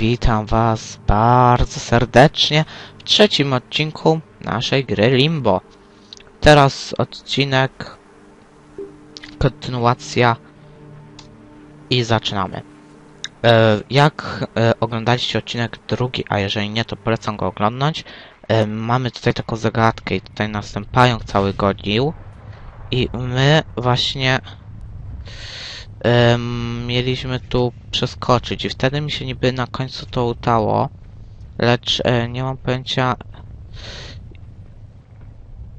witam was bardzo serdecznie w trzecim odcinku naszej gry Limbo. Teraz odcinek, kontynuacja i zaczynamy. E, jak e, oglądaliście odcinek drugi, a jeżeli nie, to polecam go oglądać. E, mamy tutaj taką zagadkę i tutaj nas ten pająk cały godził. I my właśnie mieliśmy tu przeskoczyć i wtedy mi się niby na końcu to udało, lecz e, nie mam pojęcia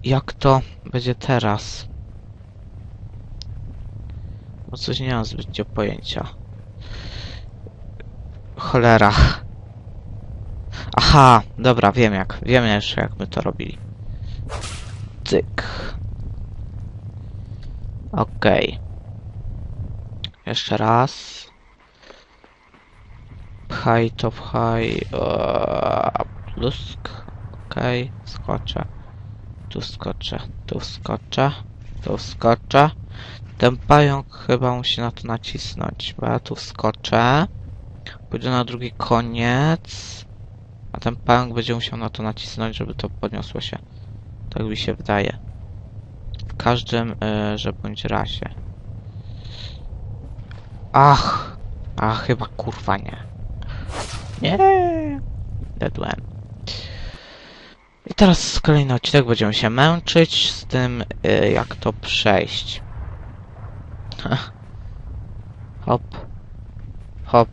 jak to będzie teraz. Bo coś nie mam zbytnio pojęcia. Cholera. Aha, dobra, wiem jak. Wiem jeszcze jak my to robili. Cyk. Okej. Jeszcze raz. Pchaj to pchaj. Eee, Plusk. Okej, skoczę. Tu skoczę, tu skoczę, tu skoczę. Ten pająk chyba musi na to nacisnąć, bo ja tu wskoczę. Pójdę na drugi koniec. A ten pająk będzie musiał na to nacisnąć, żeby to podniosło się. Tak mi się wydaje. W każdym, y, że bądź razie. Ach! A chyba kurwa nie. Nie! Dedłem. I teraz kolejny odcinek będziemy się męczyć z tym, y, jak to przejść. Hop. Hop.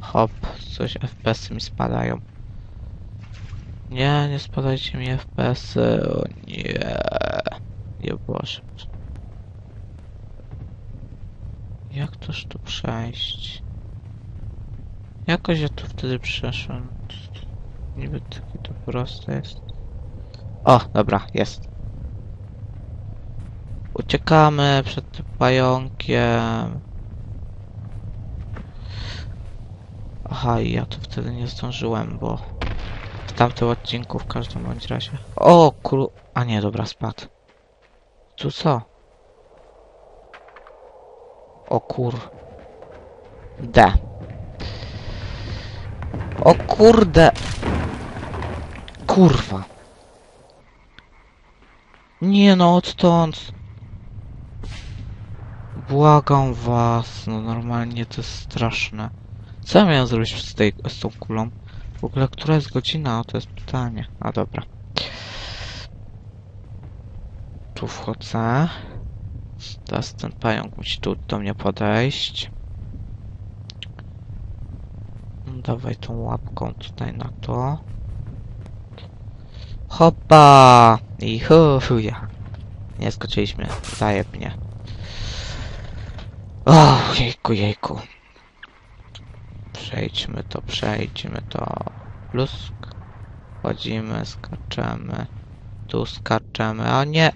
Hop. Coś FPS-y mi spadają. Nie, nie spadajcie mi FPS-y. O nie. Nie Boże. Jak toż tu przejść? Jakoś ja tu wtedy przeszłem. Niby takie to proste jest. O, dobra, jest. Uciekamy przed tym pająkiem. Aha, i ja to wtedy nie zdążyłem, bo w tamtym odcinku w każdym bądź razie. O, kur... A nie, dobra, spadł. Tu co? O kur... D. O kurde! Kurwa. Nie no, odtąd. Błagam was, no normalnie to jest straszne. Co ja miałem zrobić z, tej, z tą kulą? W ogóle, która jest godzina? O, to jest pytanie. A dobra. Tu wchodzę. Teraz ten pająk musi tu do mnie podejść. Dawaj tą łapką tutaj na to. Hopa! I chuja. Nie skoczyliśmy. Zajebnie. O, jejku, jejku. Przejdźmy to, przejdźmy to. Plusk. Chodzimy, skaczemy. Tu skaczemy. A nie!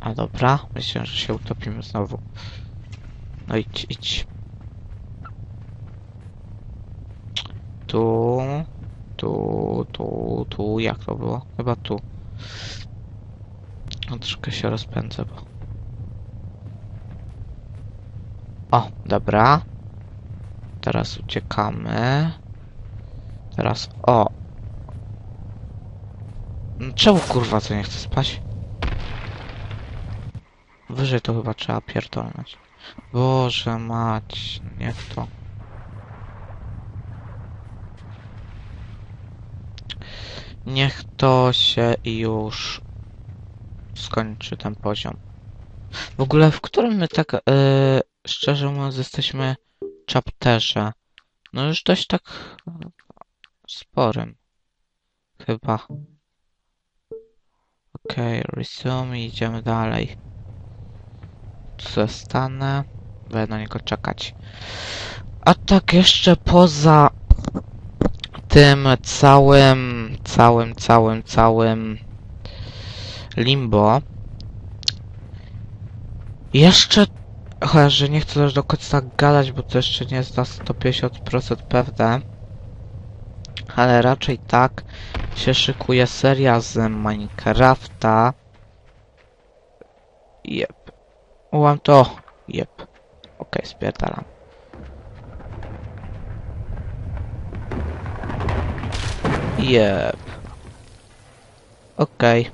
A dobra, myślę, że się utopimy znowu. No idź, idź. Tu, tu, tu, tu, jak to było? Chyba tu. No, troszkę się rozpędzę, bo... O, dobra. Teraz uciekamy. Teraz, o. No, Czemu kurwa co nie chce spać? Wyżej to chyba trzeba pierdolnąć. Boże mać, niech to. Niech to się już skończy ten poziom. W ogóle w którym my tak e, szczerze mówiąc jesteśmy chapterze? No już dość tak e, sporym. Chyba. Okej, resume i idziemy dalej. Zostanę. Będę na niego czekać. A tak jeszcze poza tym całym, całym, całym, całym limbo. Jeszcze, chociaż że nie chcę też do końca tak gadać, bo to jeszcze nie jest na 150% pewne. Ale raczej tak się szykuje seria z Minecrafta. Jep. Ułam to. Jep. Okej, spierdalam. Jep. Okej.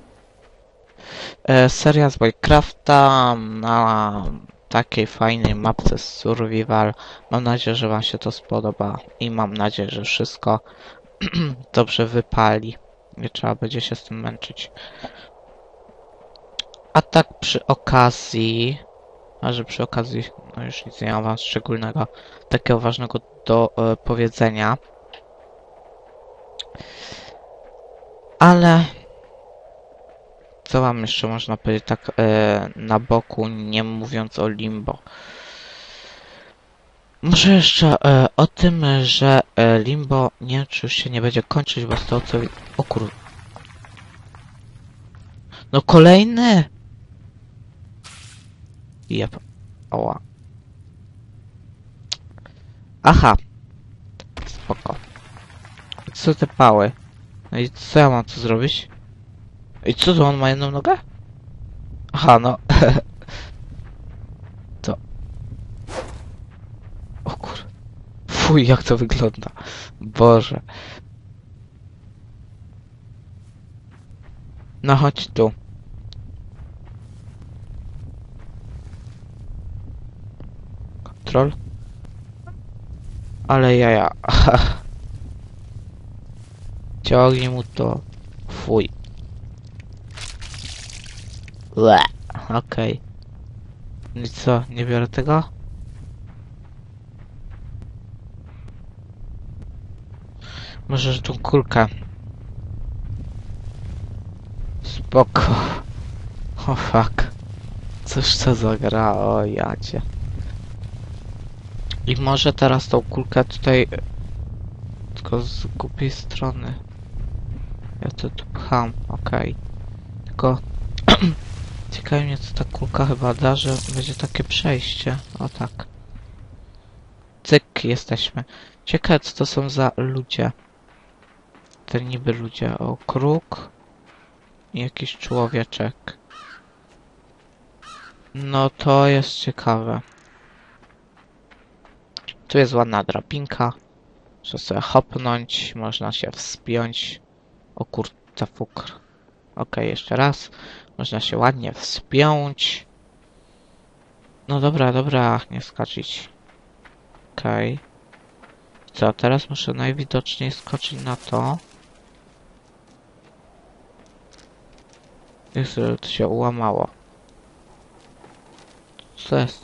E, Seria z Minecrafta na takiej fajnej mapce Survival. Mam nadzieję, że wam się to spodoba i mam nadzieję, że wszystko dobrze wypali. Nie trzeba będzie się z tym męczyć. A tak przy okazji, a że przy okazji, no już nic nie mam wam szczególnego, takiego ważnego do e, powiedzenia. Ale co wam jeszcze można powiedzieć tak e, na boku, nie mówiąc o limbo? Może jeszcze e, o tym, że e, limbo nie wiem, czy już się nie będzie kończyć, bo z tego co... O kur... No kolejny! Jep. Oła. Aha. Spoko. Co te pały? No i co ja mam tu zrobić? I co to on ma jedną nogę? Aha, no. to. O kur... Fuj, jak to wygląda. Boże. No chodź tu. Kontrol. Ale jaja. Ciągnij mu to. Fuj. Ue. Okej. No I co, nie biorę tego? Może że tą kulkę. Spoko. O fuck. Cóż to za gra, o jacie. I może teraz tą kulkę tutaj... Tylko z głupiej strony. Ja to tu pcham, okej. Tylko... Ciekawi mnie co ta kulka chyba da, że będzie takie przejście. O tak. Cyk, jesteśmy. Ciekawe co to są za ludzie. Te niby ludzie. O, kruk. I jakiś człowieczek. No to jest ciekawe. Tu jest ładna drabinka. Można sobie hopnąć, można się wspiąć. O kurta fukr. Okej, jeszcze raz. Można się ładnie wspiąć. No dobra, dobra, nie skaczyć. Okej. Co, teraz muszę najwidoczniej skoczyć na to. Jezu, to się ułamało. Co jest?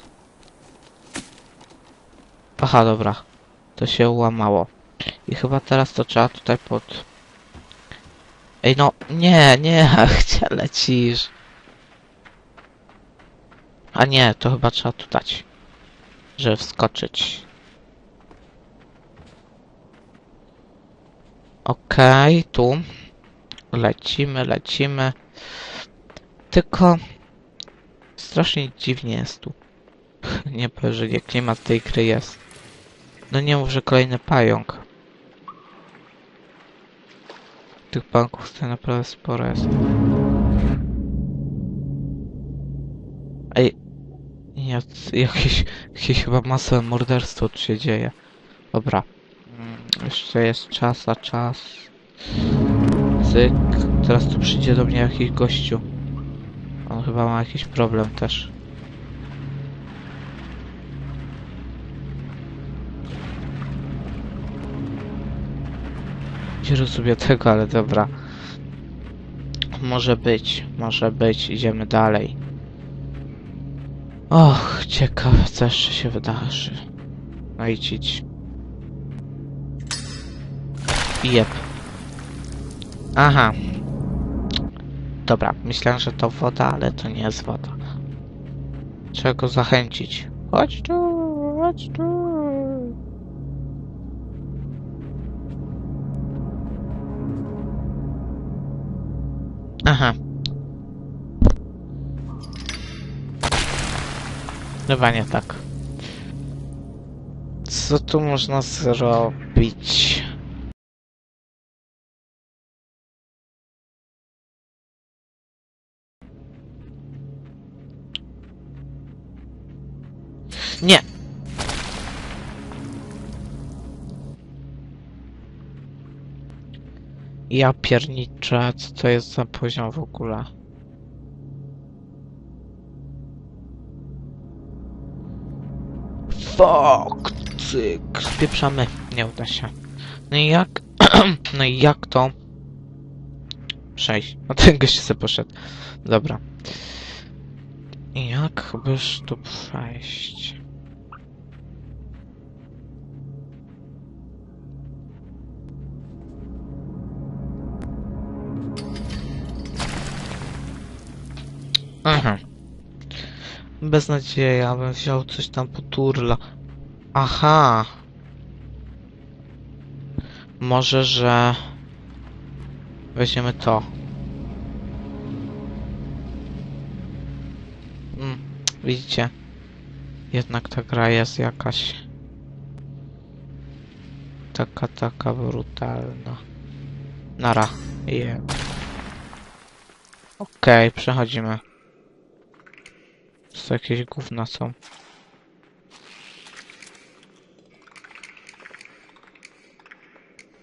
Aha, dobra. To się ułamało. I chyba teraz to trzeba tutaj pod... Ej no, nie, nie, gdzie lecisz? A nie, to chyba trzeba tu dać. Żeby wskoczyć. Okej, tu. Lecimy, lecimy. Tylko... Strasznie dziwnie jest tu. nie powiem, że nie klimat tej gry jest. No nie mów, że kolejny pająk. Tych pająków tutaj naprawdę sporo jest. Ej, nie, jakieś, jakieś chyba masowe morderstwo tu się dzieje. Dobra. Mm, Jeszcze jest czas, a czas. Cyk. Teraz tu przyjdzie do mnie jakiś gościu. On chyba ma jakiś problem też. Nie rozumiem tego, ale dobra. Może być, może być. Idziemy dalej. Och, ciekawe co jeszcze się wydarzy. No idź. Jep. Aha. Dobra, myślałem, że to woda, ale to nie jest woda. Trzeba go zachęcić. Chodź tu, chodź tu. Chyba nie tak. Co tu można zrobić? Nie. Ja pierniczę, co to jest za poziom w ogóle? Fuck, cyk, spieprzamy, nie uda się. No i jak, no i jak to przejść? No ten gość sobie poszedł. Dobra. Jak byś tu przejść? Aha. Beznadzieja, bym wziął coś tam poturla. Aha. Może, że... Weźmiemy to. Mm, widzicie? Jednak ta gra jest jakaś... Taka, taka brutalna. Nara. Je. Okej, przechodzimy. To jakieś gówna są.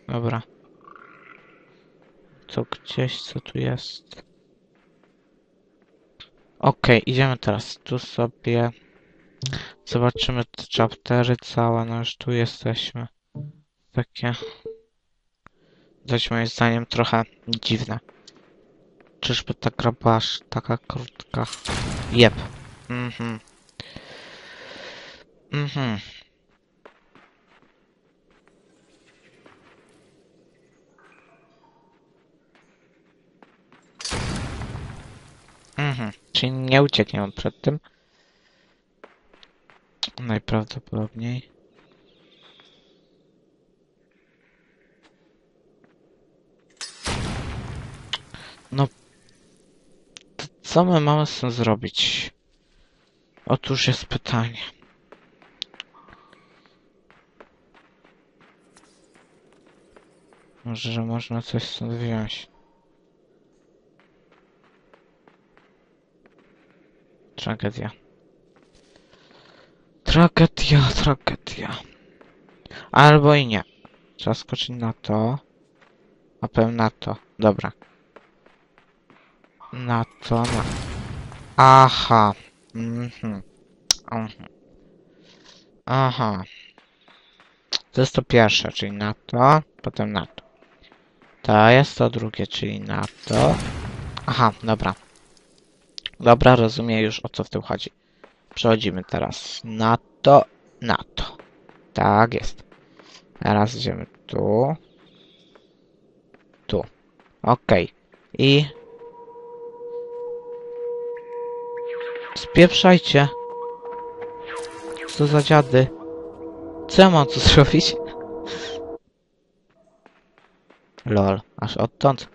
Dobra. To gdzieś, co tu jest? Okej, idziemy teraz tu sobie. Zobaczymy te chaptery całe, no już tu jesteśmy. Takie... Dość moim zdaniem trochę dziwne. Czyżby ta gra była aż taka krótka? Jep. Mhm. Mhm. Mhm. Czyli nie ucieknie przed tym. Najprawdopodobniej. No. To co my mamy z tym zrobić? Otóż jest pytanie. Może, że można coś stąd wziąć. Tragedia. Tragedia, tragedia. Albo i nie. Trzeba skoczyć na to. A pewnie na to. Dobra. Na to, na... Aha. Mhm. Aha. To jest to pierwsze, czyli na to, potem na to. To jest to drugie, czyli na to. Aha, dobra. Dobra, rozumiem już o co w tym chodzi. Przechodzimy teraz na to, na to. Tak jest. Teraz idziemy tu. Tu. Okej. I... Spieprzajcie. Co za dziady. Co ja mam tu zrobić? Lol, aż odtąd.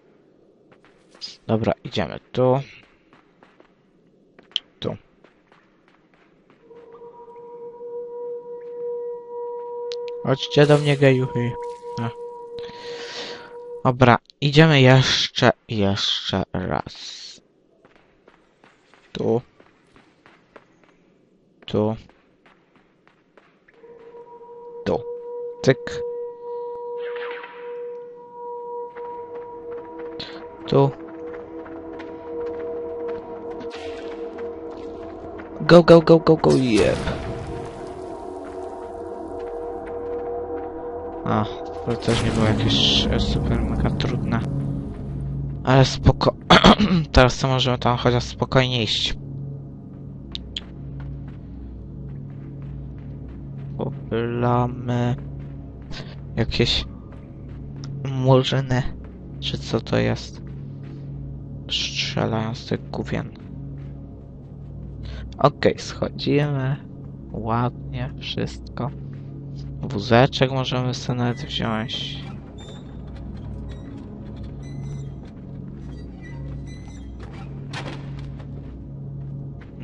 Dobra, idziemy tu. Tu. Chodźcie do mnie, gejuchy. Dobra, idziemy jeszcze, jeszcze raz. Tu. Tu. Tu. Cyk. Tu. Go, go, go, go, go, yep. A, to też nie było jakieś e, super mega trudne. Ale spoko... Teraz to możemy tam chociaż spokojnie iść. Popylamy... Jakieś... Murzyny. Czy co to jest? Strzelają z tych gówien. Okej, schodzimy. Ładnie, wszystko. Wózeczek możemy sobie nawet wziąć.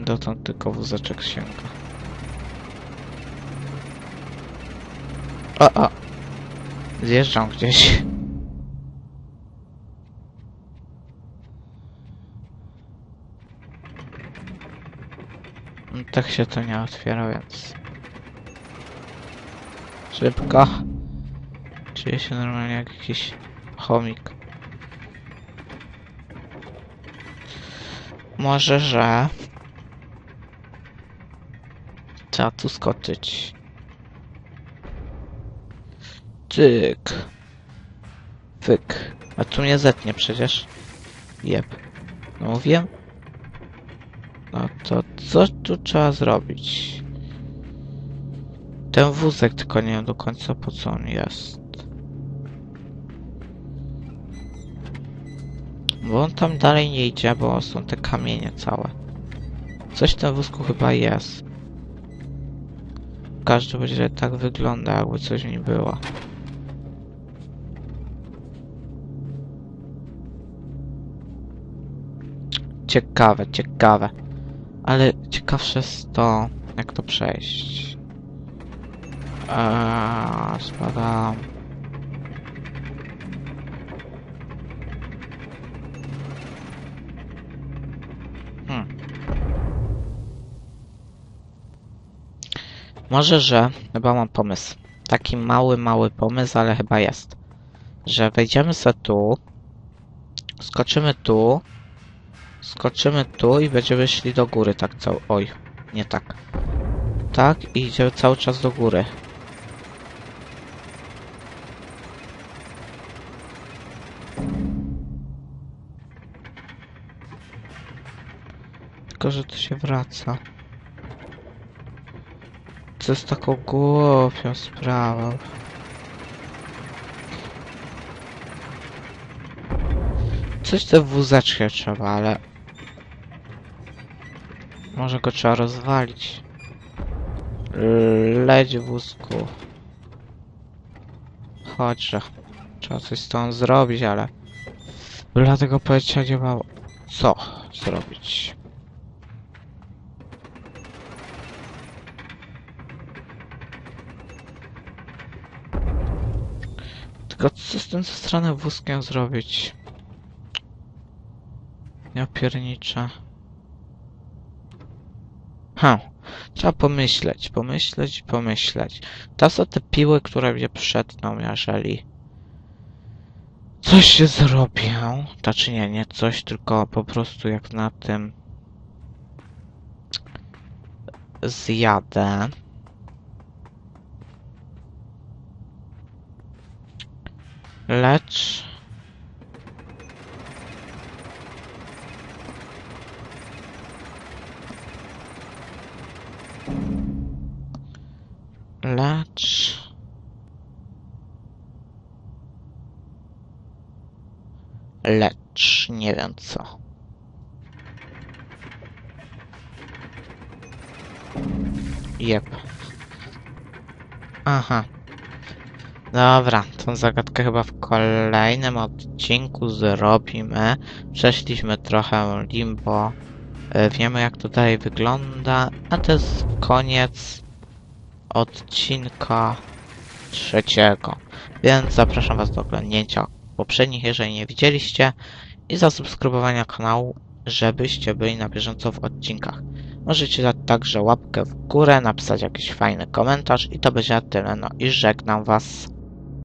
Dotąd tylko wózeczek sięga. O, o. Zjeżdżam gdzieś. No, tak się to nie otwiera, więc... Szybko. Czuję się normalnie jak jakiś chomik. Może, że... Trzeba tu skoczyć. Tyk. Fyk. A tu mnie zetnie przecież. Jep. No mówiłem? No to co tu trzeba zrobić? Ten wózek tylko nie wiem do końca po co on jest. Bo on tam dalej nie idzie, bo są te kamienie całe. Coś w tym wózku chyba jest. W każdym razie tak wygląda, jakby coś nim było. Ciekawe, ciekawe. Ale ciekawsze jest to, jak to przejść. Eee, spadam. Hmm. Może, że chyba mam pomysł. Taki mały, mały pomysł, ale chyba jest. Że wejdziemy sobie tu, skoczymy tu, skoczymy tu i będziemy szli do góry, tak cały... Oj, nie tak. Tak i idziemy cały czas do góry. Tylko, że to się wraca. Co jest taką głupią sprawą? Coś te wózeczkę trzeba, ale... Może go trzeba rozwalić. Leć wózku. Chodźże. Trzeba coś z tą zrobić, ale... Dlatego powiedział nie ma... Co zrobić? Tylko co z tym ze strony wózkiem zrobić? Ja pierniczę. Ha, trzeba pomyśleć, pomyśleć, pomyśleć. To są te piły, które mnie przetną, jeżeli coś się zrobię. Znaczy nie, nie coś, tylko po prostu jak na tym zjadę. Lecz... Lecz... Lecz nie wiem co. Jep. Aha. Dobra, tą zagadkę chyba w kolejnym odcinku zrobimy. Przeszliśmy trochę limbo. E, Wiemy jak dalej wygląda, a to jest koniec odcinka trzeciego. Więc zapraszam Was do oglądnięcia poprzednich, jeżeli nie widzieliście i zasubskrybowania kanału, żebyście byli na bieżąco w odcinkach. Możecie dać także łapkę w górę, napisać jakiś fajny komentarz i to będzie na tyle. No i żegnam Was.